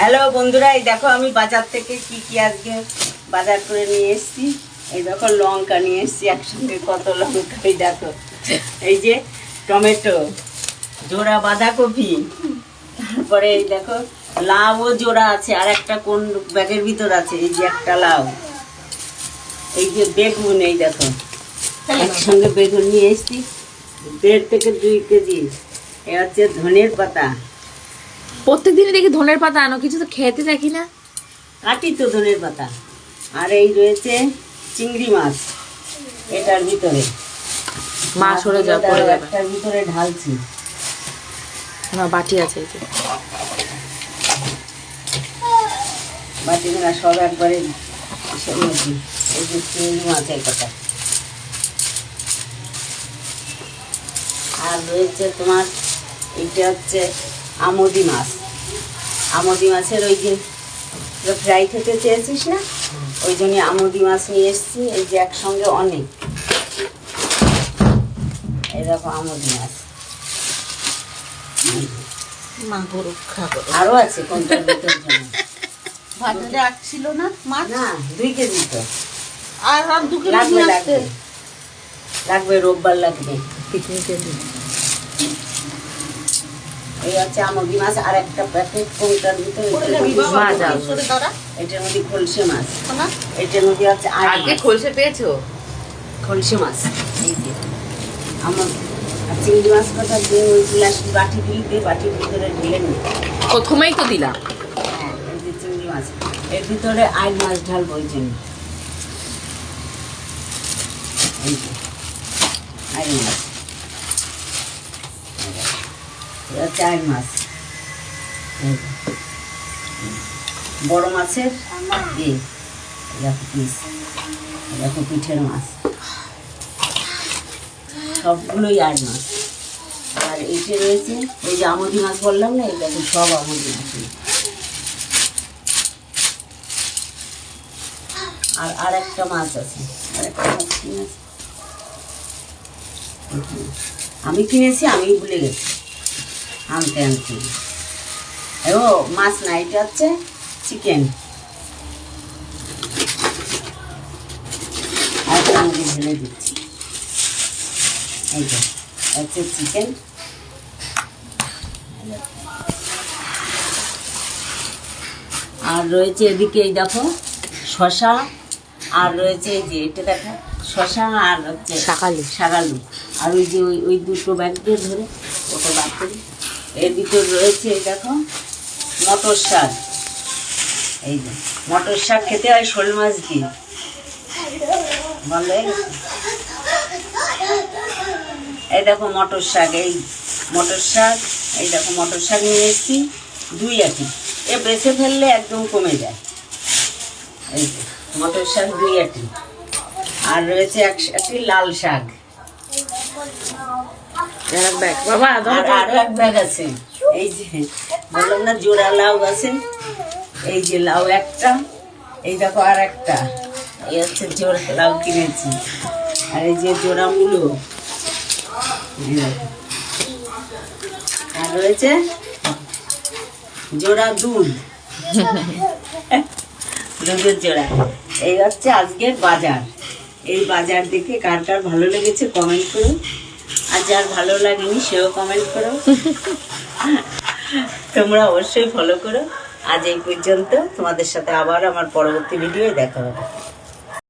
Hello বন্ধুরা, এই দেখো আমি বাজার থেকে কি কি আজকে বাজার করে নিয়ে এসেছি। এই দেখো লঙ্কা নিয়ে এসেছি একসঙ্গে, কত লঙ্কা, এই দেখো। এই যে টমেটো, জোড়া বাঁধাকপি, তারপরে এই দেখো লাউও জোড়া আছে, আর একটা কোন ব্যাগের ভিতর আছে, এই যে একটা লাউ। এই যে বেগুন, এই দেখো। একসঙ্গে বেগুন নিয়ে এসেছি, দেড় থেকে দুই কেজি। এ হচ্ছে ধনের পাতা। প্রত্যেকদিনই দেখি ধনের পাতা আনো কিছু তো খেতে দেখি না। কাটি তো ধনের পাতা। আর এই রয়েছে চিংড়ি মাছ এটার ভিতরে। মা সরে যা পড়ে যাবে। একটার ভিতরে ঢালছি। না বাটি আছে এই যে। বাটিগুলা সব একবারে এই যে চিংড়ি মাছ এই কটা। আর রয়েছে তোমার এইটা হচ্ছে আমদি মাছ। আমদি মাছের ওই যে ফ্রাই খেতে চেয়েছিস না? ওই জন্য আমদি মাছ নিয়ে এসেছি এই যে একসঙ্গে অনেক। এই দেখো আমদি মাছ। খাব। আরও আছে কোনটার ভিতর জন্য? বাজারে আসছিল না? মাছ? না দুই কেজি তো। আর আর দু লাগবে লাগবে। লাগবে রোববার লাগবে। পিকনিকের দিন এই হচ্ছে আমগি মাছ আর একটা প্যাকেট কোনটার ভিতরে এটার মধ্যে খলসে মাছ। না এটার মধ্যে হচ্ছে আর আগে খোলসে পেয়েছ? খলসে মাছ। এই যে। আমার আর চিংড়ি মাছ কটা দিয়ে ওই গ্লাস বাটি দিতে বাটির ভিতরে ঢেলে নি। প্রথমেই তো দিলাম। হ্যাঁ এই যে চিংড়ি মাছ। এর ভিতরে আইল মাছ ঢালবো ওই জন্য। এই যে। আইল মাছ। আইল মাছ। বড় মাছের এই দেখো পিস দেখো পিঠের মাছ। সবগুলোই আইল মাছ। আর এইটা রয়েছে ওই যে আমদি মাছ বললাম না এই দেখো সব আমদি মাছ। আর আর একটা মাছ আছে। আর একটা মাছ কি মাছ? এখানে। আমি কিনেছি আমি ভুলে গেছি। আনতে আনতে। ও মাছ না এটা হচ্ছে চিকেন আর ঢেলে দিচ্ছি। এই হচ্ছে চিকেন আর রয়েছে এদিকে এই দেখো শশা আর রয়েছে এই যে এটা দেখো শশা আর হচ্ছে শাকালু। শাকালু আর ওই যে ওই ওই দুটো ব্যাগ দিয়ে ধরে ওটা বাদ করি এর ভিতর রয়েছে দেখো, মটর শাক। এই যে, মটর শাক খেতে হয় শোল মাছ দিয়ে। ভালো এই দেখো। মটর শাক, এই মটর শাক, এই দেখো মটর শাক নিয়ে এসেছি, দুই আটি। এ বেছে ফেললে একদম কমে যায়। এই মটর শাক দুই আটি। আর রয়েছে এক একটি লাল শাক। বাবা আর এক ব্যাগ আছে। এই যে বললাম না জোড়া লাউ আছে। এই যে লাউ একটা এই দেখো আর একটা এই হচ্ছে জোড়া লাউ কিনেছি। আর এই যে জোড়া মূলো। আর রয়েছে জোড়া দুধ দুধের জোড়া। এই হচ্ছে আজকের বাজার। এই বাজার দেখে কার কার ভালো লেগেছে কমেন্ট করুন। আর যার ভালো লাগেনি, সেও কমেন্ট করো। তোমরা অবশ্যই ফলো করো। আজ এই পর্যন্ত তোমাদের সাথে আবার আমার পরবর্তী ভিডিও দেখা হবে।